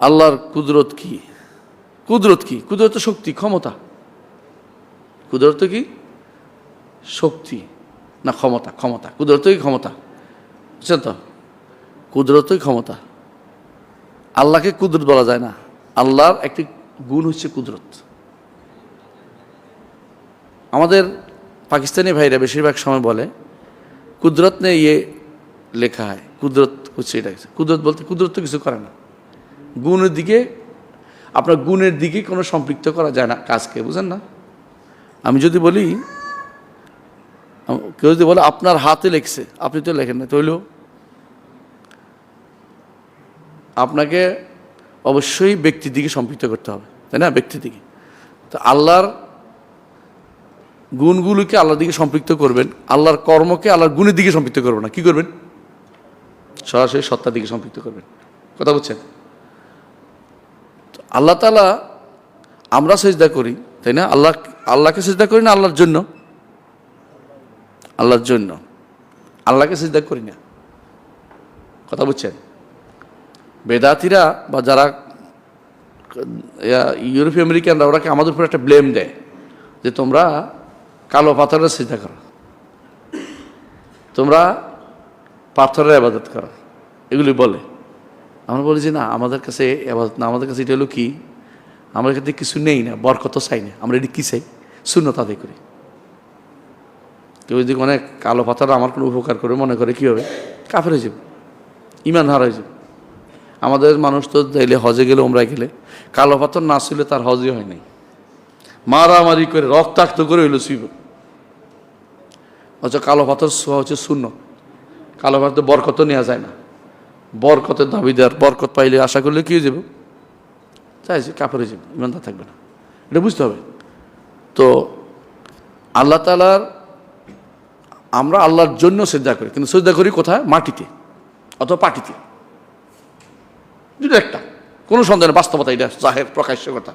আল্লাহর কুদরত কি? কুদরত কি? কুদরত শক্তি, ক্ষমতা। কুদরত কি? শক্তি। না, ক্ষমতা ক্ষমতা। কুদরত কি ক্ষমতা? বুঝছেন তো? কুদরতই ক্ষমতা। আল্লাহকে কুদরত বলা যায় না। আল্লাহর একটি গুণ হচ্ছে কুদরত। আমাদের পাকিস্তানি ভাইরা বেশিরভাগ সময় বলে, কুদরত নে ইয়ে লেখা হয়। কুদরত হচ্ছে এটা। কুদরত বলতে কুদরত তো কিছু করে না। গুণের দিকে, আপনার গুণের দিকে কোনো সম্পৃক্ত করা যায় না কাজকে, বুঝেন না? আমি যদি বলি, কেউ যদি বলে, আপনার হাতে লেখছে, আপনি তো লেখেন না, তৈল। আপনাকে অবশ্যই ব্যক্তির দিকে সম্পৃক্ত করতে হবে, তাই না? ব্যক্তির দিকে। তো আল্লাহর গুণগুলোকে আল্লাহর দিকে সম্পৃক্ত করবেন, আল্লাহর কর্মকে আল্লাহর গুণের দিকে সম্পৃক্ত করবেন না, কি করবেন? সরাসরি সত্তার দিকে সম্পৃক্ত করবেন। কথা বলছেন আল্লাহ তালা আমরা সেজদা করি, তাই না? আল্লাহ, আল্লাহকে সেজদা করি না আল্লাহর জন্য? আল্লাহর জন্য। আল্লাহকে সেজদা করি না। কথা বুঝছেন? বেদাতিরা বা যারা ইউরোপীয় আমেরিকানরা, ওরা আমাদের উপর একটা ব্লেম দেয়? যে তোমরা কালো পাথরের সিদ্ধা করো। তোমরা পাথরের আবাদত করো। এগুলি বলে। আমরা বলি যে না, আমাদের কাছে না, আমাদের কাছে এটা হলো কি আমাদের কাছে কিছু নেই না, বরকত চাই না, আমরা এটি কী চাই? শূন্য তাদের করি। কেউ যদি অনেক কালো পাথর আমার কোনো উপকার করে মনে করে কী হবে কাফের হয়ে যাবে, ইমান হার হয়ে যাবে। আমাদের মানুষ তো যাইলে হজে গেলে ওমরা গেলে, কালো পাথর না ছিল তার হজই হয় নাই। মারামারি করে, রক্তাক্ত করে হইল শিব অথচ কালো পাথর ছোঁয়া হচ্ছে শূন্য। কালো পাথর বরকত নেওয়া যায় না। বরকতের দাবিদার বরকত পাইলে আশা করলে কি যাবে? চাইছে কাপড়ে যাবে, ইমানদার থাকবে না। এটা বুঝতে হবে। তো আল্লাহ তালার আমরা আল্লাহর জন্য শ্রদ্ধা করি, কিন্তু শ্রদ্ধা করি কোথায়? মাটিতে, অথবা পাটিতে। দুটো একটা। কোনো সন্দেহ বাস্তবতা এটা, জাহের, প্রকাশ্য কথা।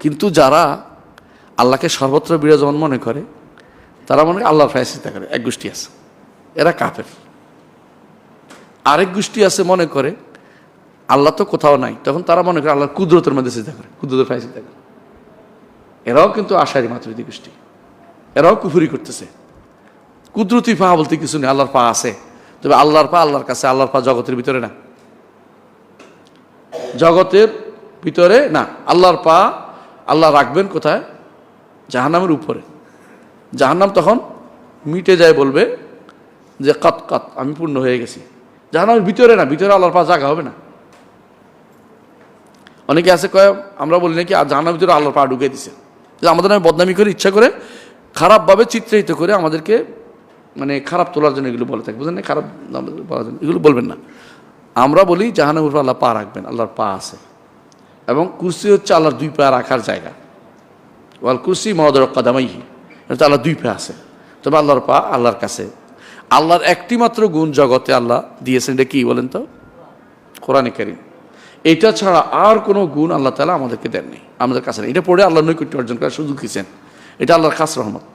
কিন্তু যারা আল্লাহকে সর্বত্র বিরাজমান মনে করে, তারা মনে করে আল্লাহর ফায় চিন্তা করে এক গোষ্ঠী আছে। এরা কাফের। আরেক গোষ্ঠী আছে মনে করে, আল্লাহ তো কোথাও নাই। তখন তারা মনে করে আল্লাহর কুদরতের মধ্যে চিন্তা করে, কুদরতের ফায় চিন্তা করে। এরাও কিন্তু আশারি মাতৃদি গোষ্ঠী। এরাও কুফুরি করতেছে। কুদরতি পা বলতে কিছু নেই, আল্লাহর পা আছে। তবে আল্লাহর পা আল্লাহর কাছে, আল্লাহর পা জগতের ভিতরে না। জগতের ভিতরে না, আল্লাহর পা আল্লাহ রাখবেন কোথায়? জাহান্নামের উপরে। জাহান্নাম তখন মিটে যায় বলবে যে, কত কত, আমি পূর্ণ হয়ে গেছি। জাহান্নামের ভিতরে না, ভিতরে আল্লাহর পা জায়গা হবে না। অনেকে আছে কয়, আমরা বলি নাকি, আর জাহান্নামের ভিতরে আল্লাহর পা ঢুকে দিছে। যে আমাদের নামে বদনামি করে, ইচ্ছা করে, খারাপভাবে চিত্রায়িত করে আমাদেরকে মানে খারাপ তোলার জন্য এগুলো বলে থাকে। বুঝলেন না? খারাপ বলার জন্য। এগুলো বলবেন না। আমরা বলি জাহানের উপর আল্লাহ পা রাখবেন, আল্লাহর পা আছে। এবং কুর্সি হচ্ছে আল্লাহর দুই পা রাখার জায়গা। ওয়াল কুর্সি মহদর কাদামাইহি। এটা আল্লাহ দুই পা আছে। তবে আল্লাহর পা আল্লাহর কাছে আল্লাহর একটি মাত্র গুণ জগতে আল্লাহ দিয়েছেন, এটা কি বলেন তো? কোরআনে কারিম। এটা ছাড়া আর কোনো গুণ আল্লাহ তালা আমাদেরকে দেননি, আমাদের কাছে নেই। এটা পড়ে আল্লাহ নৈকট্য অর্জন করার সুযোগ দিয়েছেন। এটা আল্লাহর খাস রহমত।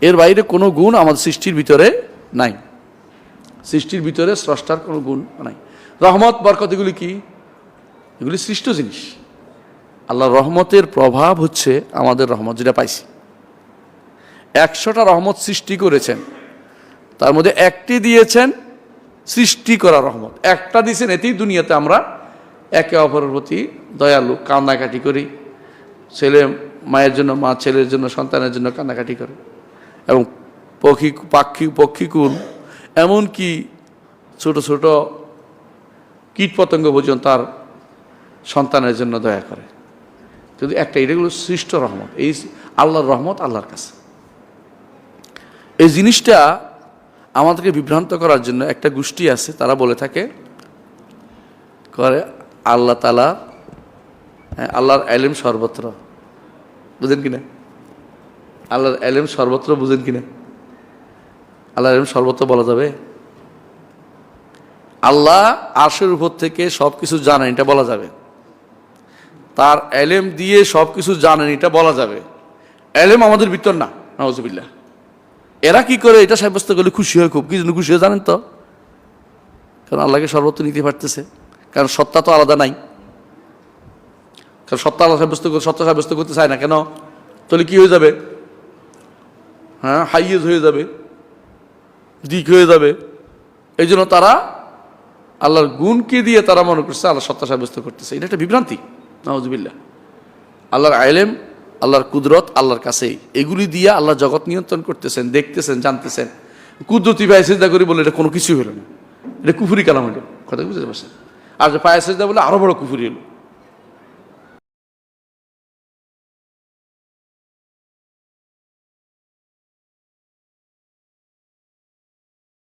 এর বাইরে কোনো গুণ আমাদের সৃষ্টির ভিতরে নাই। সৃষ্টির ভিতরে স্রষ্টার কোনো গুণ নাই। রহমত, বরকত, এগুলি কি? এগুলি সৃষ্ট জিনিস। আল্লাহ রহমতের প্রভাব হচ্ছে আমাদের রহমত, যেটা পাইছি। একশোটা রহমত সৃষ্টি করেছেন। তার মধ্যে একটি দিয়েছেন সৃষ্টি করা রহমত। একটা দিয়েছেন, এতেই দুনিয়াতে আমরা একে অপরের প্রতি দয়ালু, কান্নাকাটি করি। ছেলে মায়ের জন্য, মা ছেলের জন্য, সন্তানের জন্য কান্নাকাটি করে। এবং পক্ষী পাখি পক্ষীকুল, এমনকি ছোট ছোট কীট পতঙ্গ পর্যন্ত তার সন্তানের জন্য দয়া করে। কিন্তু একটা এটাগুলো সৃষ্ট রহমত। এই আল্লাহর রহমত আল্লাহর কাছে। এই জিনিসটা আমাদেরকে বিভ্রান্ত করার জন্য একটা গোষ্ঠী আছে তারা বলে থাকে করে আল্লাহ তালা হ্যাঁ, আল্লাহর এলেম সর্বত্র। বুঝেন কিনা আল্লাহর এলেম সর্বত্র বুঝেন কিনা আল্লাহর এলেম সর্বত্র বলা যাবে? আল্লাহ আরশের উপর থেকে সব কিছু জানেন এটা বলা যাবে। তার এলেম দিয়ে সব কিছু জানেন এটা বলা যাবে। এলেম আমাদের ভিতর না নওয়াজবিল্লা এরা কি করে? এটা সাব্যস্ত করলে খুশি হয় খুব। কি জন্য খুশি হয় জানেন তো? কারণ আল্লাহকে সর্বত্র নিতে পারতেছে। কারণ সত্তা তো আলাদা নাই। কারণ সত্তা আলাদা সাব্যস্ত সত্তা সাব্যস্ত করতে চায় না কেন? তাহলে কি হয়ে যাবে? হ্যাঁ হাইয়েজ হয়ে যাবে। দিক হয়ে যাবে। এই জন্য তারা আল্লাহর গুণকে দিয়ে তারা মনে করছে, আল্লাহ সত্তা সাব্যস্ত করতেছে। এটা একটা বিভ্রান্তি। নওয়াজবিল্লা আল্লাহর আইলেম আল্লাহর কুদরত আল্লাহর কাছেই এগুলি দিয়ে আল্লাহ জগৎ নিয়ন্ত্রণ করতেছেন, দেখতেছেন, জানতেছেন। কুদরতি পায়ে চিন্তা করি বলে এটা কোনো কিছুই হলো না। এটা কুফুরি কালাম হলো কথা বুঝতে পারছেন? আর যে পায়ে চিন্তা বলে আরও বড় কুফুরি হলো।